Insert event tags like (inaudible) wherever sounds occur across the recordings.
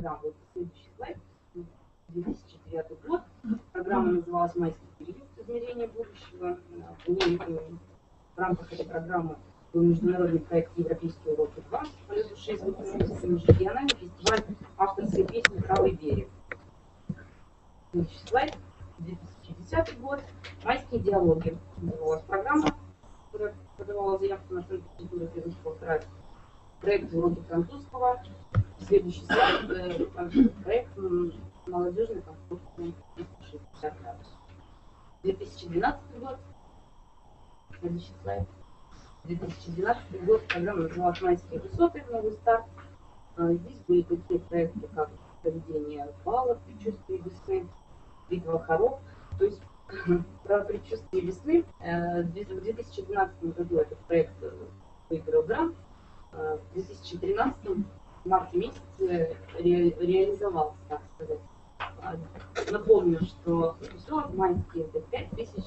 программ. Вот следующий слайд. 2009 год. Программа называлась «Майский период. Измерение будущего». В, ней, в рамках этой программы был международный проект «Европейские уроки 2». Полету 6 выпускников межрегиональный фестиваль авторской песни «Правый берег». Следующий слайд. 2010 год. «Майские диалоги». Называлась программа, которая подавала заявку на кандидатуру Пермского края. Проект «Уроки французского». Следующий. Э, проект молодежный конкурсный 360 градусов. 2012 год. Следующий слайд. 2012 год программа называлась «Майские высоты. Новый старт». А, здесь были такие проекты, как проведение баллов, предчувствие весны, битва хоров. То есть (laughs) про предчувствие весны э, в 2012 году этот проект э, выиграл грант. Э, в 2013 в марте месяце ре, реализовался, так сказать. Напомню, что поселок Майский это 5000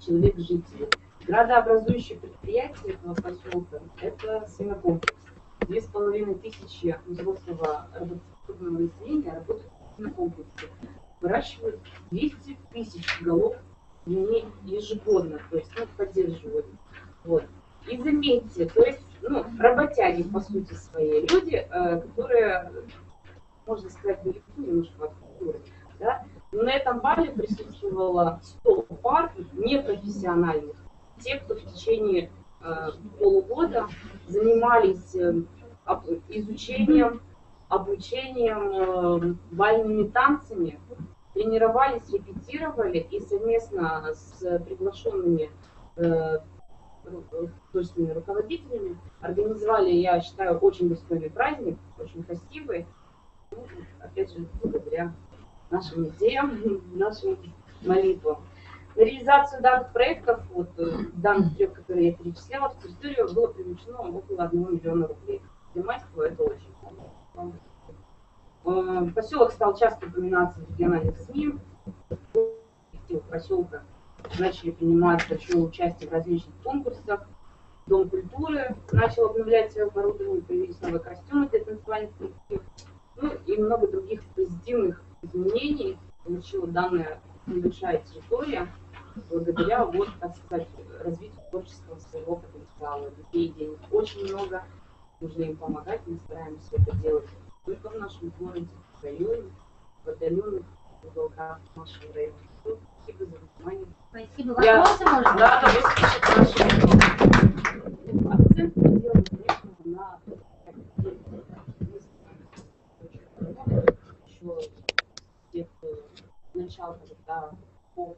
человек жителей. Градообразующее предприятие этого поселка – это свинокомплекс. Две с половиной тысячи взрослого работоспособного населения работают в свинокомплексе. Выращивают 200 тысяч голов ежегодно, то есть ну, поддерживают. Вот. И заметьте, то есть ну, работяги, по сути, э, которые, можно сказать, далеко немножко от культуры. Да? Но на этом бале присутствовало 100 пар непрофессиональных те, кто в течение э, полугода занимались э, об, изучением, обучением, э, бальными танцами, тренировались, репетировали и совместно с приглашенными э, художественными руководителями организовали, я считаю, очень достойный праздник, очень красивый. Ну, опять же, благодаря нашим идеям, (laughs) нашим молитвам. На реализацию данных проектов, вот э, данных трех, которые я перечисляла, в территорию было привлечено около 1 миллиона рублей. Для Майского это очень. Э, поселок стал часто упоминаться в региональных СМИ. Поселка начали принимать большое участие в различных конкурсах. Дом культуры начал обновлять свое оборудование, появились новые костюмы для танцевальных коллективов. Ну и много других позитивных изменений получила данная небольшая территория благодаря, вот, так сказать, развитию творческого своего потенциала. Детей денег очень много, нужно им помогать, мы стараемся это делать только в нашем городе, в районе, в отдаленных уголках нашего района. Спасибо за внимание. Спасибо. Вопросы, Я... может Да, да, спасибо. Акцент мы делаем, конечно, на еще тех начал, когда по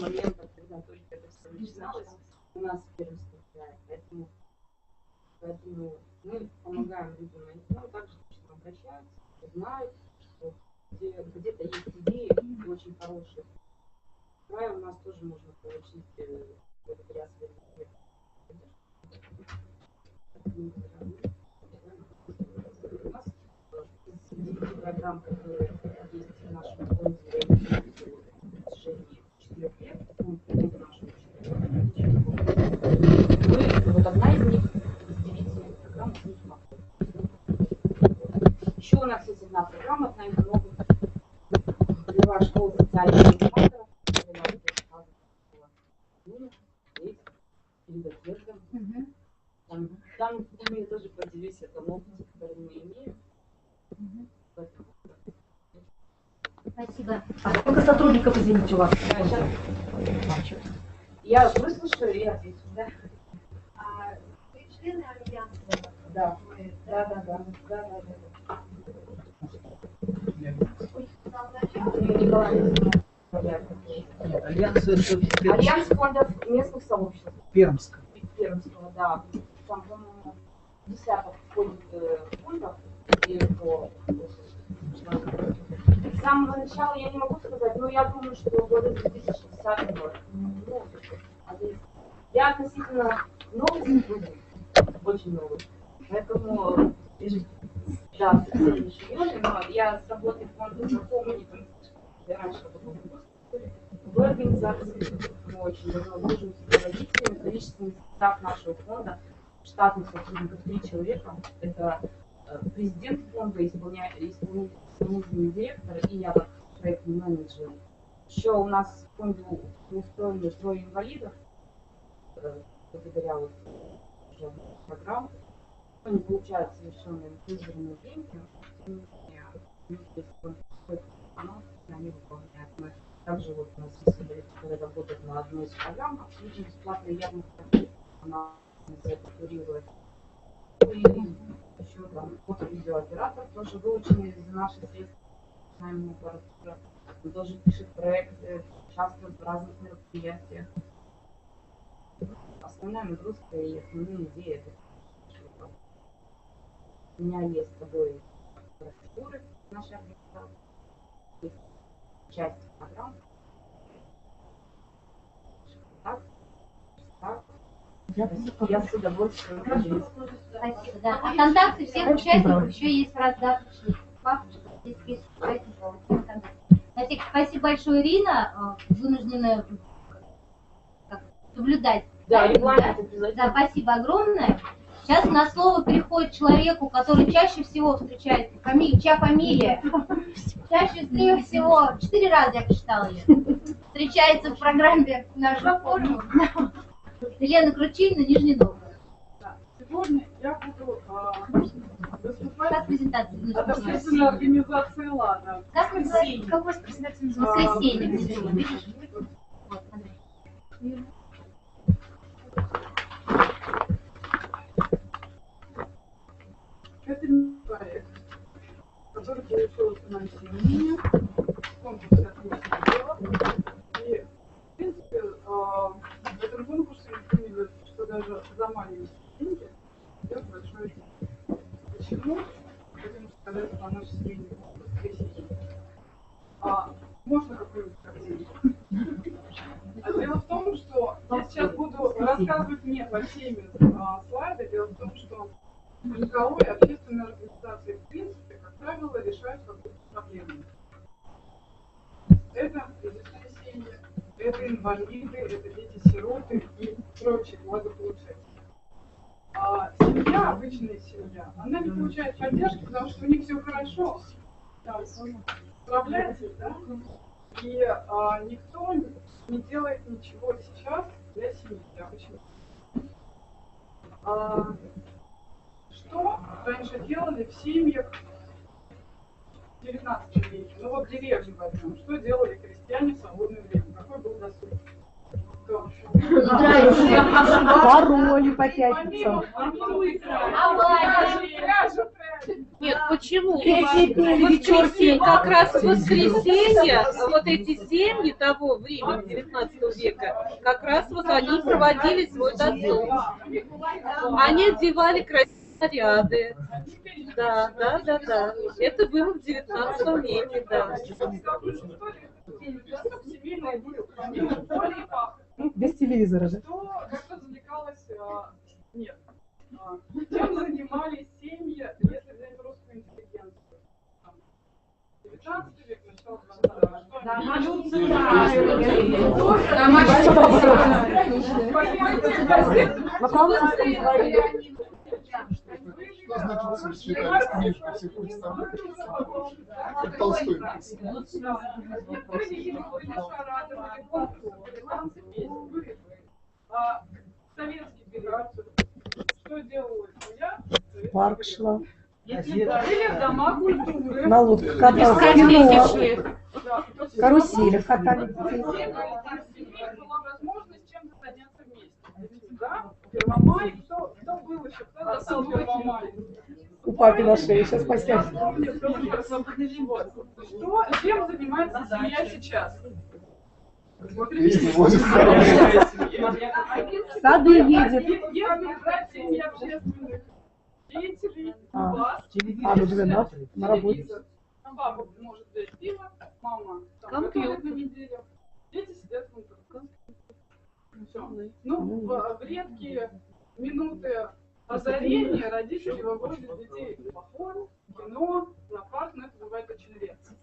момента, когда только это все начиналось, у нас края. Поэтому, поэтому мы помогаем людям найти, ну, также точно обращаются, знают, что где, где-то есть идеи очень хорошие. Край у нас тоже можно получить э, благодаря своим у нас среди программ, которые есть в нашем фонде четырех лет, ну, мы, вот одна из них из девяти программ «Плюс Еще у нас есть одна программа, одна из новых, Полевая школа социальных информаторов, есть перед отъездом. Там, там, там я тоже поделюсь о том опыте, который мы имеем. Спасибо. А сколько сотрудников, извините, у вас? Я, сейчас... я выслушаю и отвечу, да? А вы члены Альянса? Да. Да, да, да. да, да, да. Альянс это Альянс фондов местных сообществ. Пермск. Пермского, да. Там, по-моему, десяток входит э, фондов и по с самого начала я не могу сказать, но я думаю, что года 2010 год. Ну, я относительно новый сотрудник, очень новый. Поэтому, да, в но я с работой фонда знакома, не там, я раньше работала в организации, мы очень давно дружим с руководителями, количественный состав нашего фонда, штатных сотрудников три человека, это э, президент фонда, исполня- исполни- исполнительный директор и я как проектный менеджер. Еще у нас в фонде устроены трое инвалидов, э, благодаря вот уже Они получают совершенно инклюзивные деньги. Не они выполняют. Мы также вот у нас который работает на одной из программ, абсолютно бесплатно ярмарка. Она за это. И еще там фото-видеооператор тоже выученный за наши средства. Знаем аппаратура. Он тоже пишет проекты, участвует в разных мероприятиях. Основная нагрузка и основные идеи это у меня есть с собой профессуры нашей организации, есть часть программ. Так, так. Я с удовольствием поделюсь. Спасибо, да. А контакты всех участников еще есть в раздаточных папочках. Здесь есть участников. Значит, спасибо большое, Ирина. Э, Вынуждена как, соблюдать. Да, Да, регламент Да, обязательно. спасибо огромное. Сейчас на слово переходит человеку, который чаще всего встречается. Фамилия, чья фамилия? Чаще всего, четыре раза я посчитала ее. Встречается в программе нашего форума. Елена Кручинина, Нижний Новгород. Сегодня я буду а, Как выступать презентация? от Нужно общественной организации «Лада». Как называется? Как у вас презентация называется? Воскресенье. Это проект, который получил финансирование, конкурс «Отличное дело». И, в принципе, а, в этом конкурсе поняли, что даже за маленькие деньги идет большое дело. Почему? Хотим сказать про наш средний воскресенье. А, можно какую-нибудь картинку? А Дело в том, что я сейчас буду рассказывать не по теме а, слайда. Дело в том, что И общественные организации, в принципе, как правило, решают какую-то проблему. Это семьи, это инвалиды, это дети-сироты и прочие благополучатели. А семья, обычная семья, она не получает поддержки, потому что у них все хорошо. Там, справляйтесь, да? И а, никто не делает ничего сейчас для семьи. Я почему? А, что раньше делали в семьях в 19 веке? Ну вот деревню возьмем. Что делали крестьяне в свободное время? Какой был досуг? Пароли по пятницам. Нет, почему? Воскресенье, как раз в воскресенье, вот эти семьи того времени, 19 века, как раз вот они проводили свой досуг. Они одевали красивые наряды. Да, да, да, да. Это было в 19 веке, да. Ну, Без телевизора, да? Что, как-то завлекалось, а, нет. А, Чем занимались семьи, если взять русскую интеллигенцию? Там, 19 век, начало 20 века. Что значит сочетать книжку психологии Как Толстой написал. Советский период, что делала семья? Парк шла. Жили в домах культуры. На лодках каталась. Кино. Каруселях катали. Была возможность чем-то заняться вместе. Да? Первомай, У папи на шее сейчас постель. Что, чем занимается семья сейчас? Сады едет. Если брать семьи общественных деятелей, А. А, ну 12 на работе. Там Папа может взять пиво, мама там, Компьютер. на неделю, дети сидят в интернете. Всё. Ну, в, в редкие минуты озарения родители выводят детей в поход, кино, на парк, но это бывает очень редко.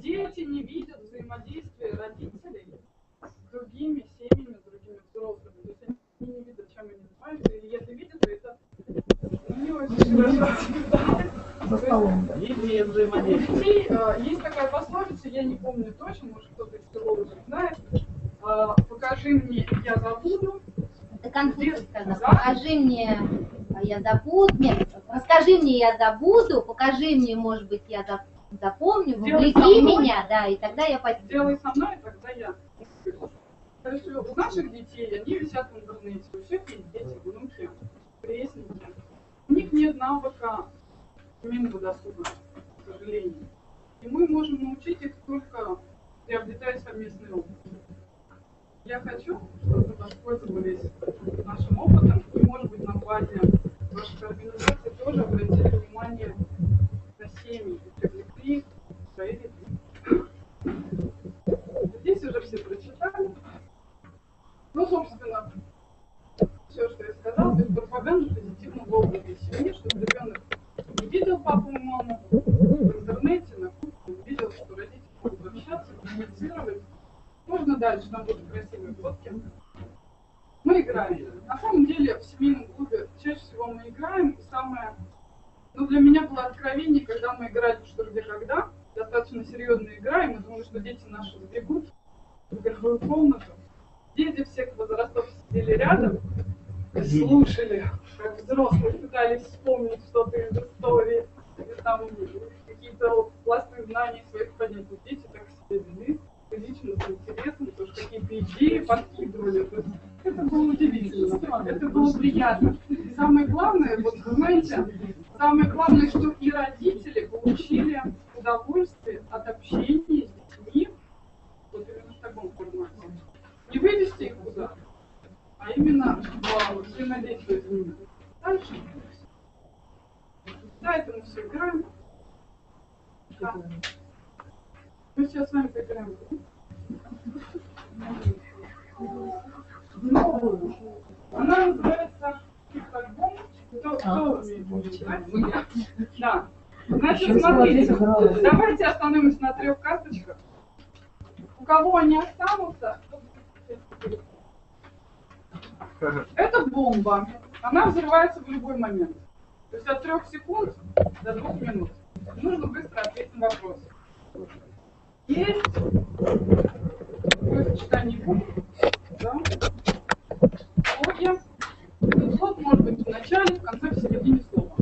Дети не видят взаимодействия родителей с другими семьями, с другими взрослыми. То есть они не видят, чем они занимаются, или если видят, то это не очень хорошо. За столом. У детей э, есть такая пословица, я не помню точно, может кто-то из филологов знает. Э, покажи мне, я забуду. Это сказал. Да? Покажи мне, а я забуду. Нет, расскажи мне, я забуду. Покажи мне, может быть, я за- запомню. Сделай Вовлеки меня, да, и тогда я постигну. Делай со мной, тогда я. Есть у наших детей, они висят в интернете, у всех есть дети, внуки, крестники. У них нет навыка семейного досуга, к сожалению. И мы можем научить их только приобретая совместный опыт. Я хочу, чтобы вы воспользовались нашим опытом и, может быть, на базе ваших организаций тоже обратили внимание на семьи и привлекли свои. Здесь уже все прочитали. Ну, собственно, все, что я сказала, то есть пропаганда позитивного образа семьи, чтобы ребенок не видел папу и маму в интернете, на кухне, не видел, что родители будут общаться, коммуницировать. Можно дальше, там будут красивые фотки. Мы играем. На самом деле в семейном мы играем. И самое, ну для меня было откровение, когда мы играли что где когда. Достаточно серьезная игра, и мы думали, что дети наши сбегут в игровую комнату. Дети всех возрастов сидели рядом слушали, как взрослые пытались вспомнить что-то из истории, или там какие-то пласты знаний своих поднять. Вот Дети так себя вели, лично с интересом, тоже какие-то идеи подкидывали. Это было удивительно, это было приятно. Самое главное, вот вы знаете, самое главное, что и родители получили удовольствие от общения с детьми, вот именно в таком формате. Не вывести их куда, а именно в взаимодействие с ними. Дальше. Да, это мы все играем. Да. Мы сейчас с вами поиграем. Новую. Она называется. Играть? Да. Значит, смотрите, давайте остановимся на трех карточках. У кого они останутся, это бомба. Она взрывается в любой момент. То есть от трех секунд до двух минут. Нужно быстро ответить на вопрос. Есть сочетание букв, да? Слоги. Этот слог может быть в начале, в конце, в середине слова.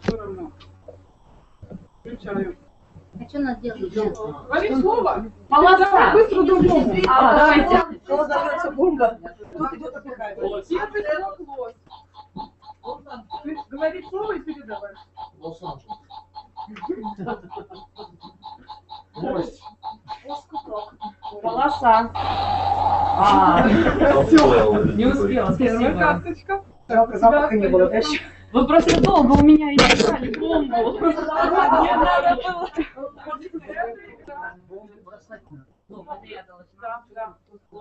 Все равно. Включаю. А что надо делать? Говори слово. Полоса. Давай быстро другому. А, давайте. Что называется бомба? Тут идет отдыхать. Ты говори слово и передавай. Лос-Анджелес. Полоса. А, не успела, Первая спасибо. карточка. Запаха не было. Вы просто долго у меня искали бомбу. Мне надо было. Да, да.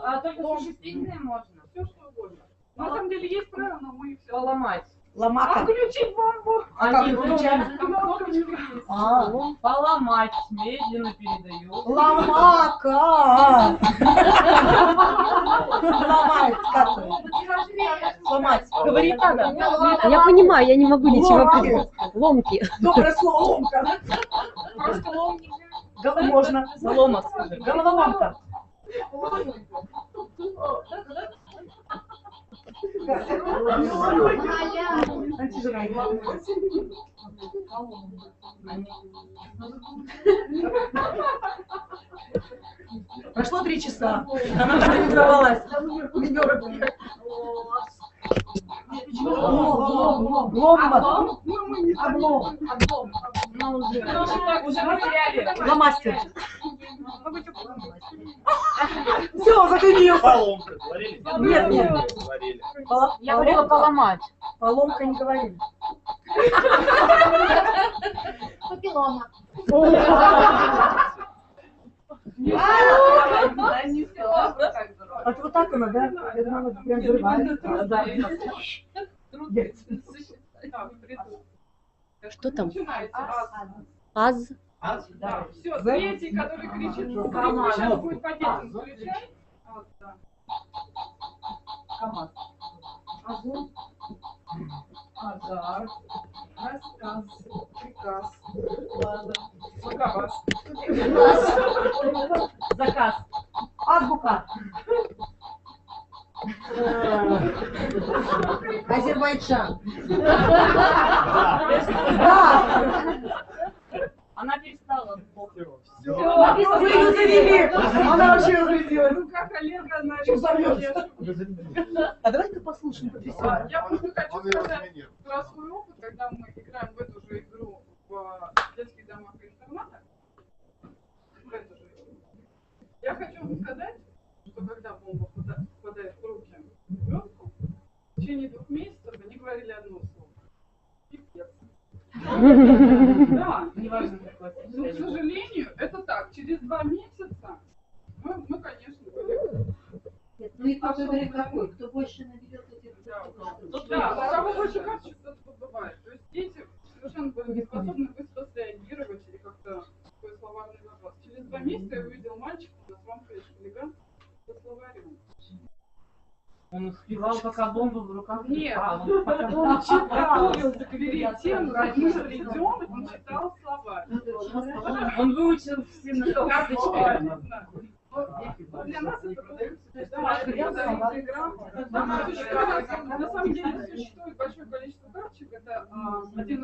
А только существительные можно. Все что угодно. На самом деле есть правила, но мы их все Поломать. Ломака. Включить бомбу. А как включать? Кнопка не есть. А, Поломать. Медленно передаю. ломака. (laughs) Ломать. Говорить надо. Я понимаю, я не могу ничего Ломки. придумать. Ломки. Доброе слово ломка. Просто ломник. Гол- Можно. Лома скажи. Головоломка. Прошло три часа. Она тренировалась. Минеры были. Ломба. Облом. Уже потеряли. Ломастер. Все, задымил. Поломка говорили? Нет, нет. Я говорила поломать. Поломка не говорили. Папиллома. Да не все. А вот так она, да? Я думала, прям взрывает. Приду. Что там? Начинается. Раз. Аз. Да, все, третий, который кричит, сейчас будет по детям включай. Вот, да. Азар. Раз, приказ. Ладно. Заказ. Заказ. Азбука. (laughs) Азербайджан. Она перестала. Все. Вы ее завели. Она вообще разрядилась. Ну как Олега, значит, Чё взорвёшься? я- Уже заведено. А давай-ка послушаем, потрясем. Я просто хочу сказать разменил. про свой опыт, когда мы играем в эту же игру в а, детских домах и интернатах. В эту же игру. Я хочу вам сказать, что когда бомба попада- попадает в руки ребенку, в течение двух месяцев они говорили одно слово. Пипец. Да, Неважно, ну, к сожалению, это так. Через два месяца мы, мы конечно, были Ну и кто говорит какой? Кто больше наберет этих Да, у кого больше карточек, тот побывает. То есть дети совершенно были не способны быстро среагировать или как-то такой словарный запас. Через два месяца я увидел мальчика на своем элегант со словарем. Он успевал, пока бомба в руках Нет, (laughs) он читал, готовился перед тем, как мы придем, он читал словарь. Он выучил все на карточке. Вот Для нас это. На самом деле существует большое количество карточек, это а, один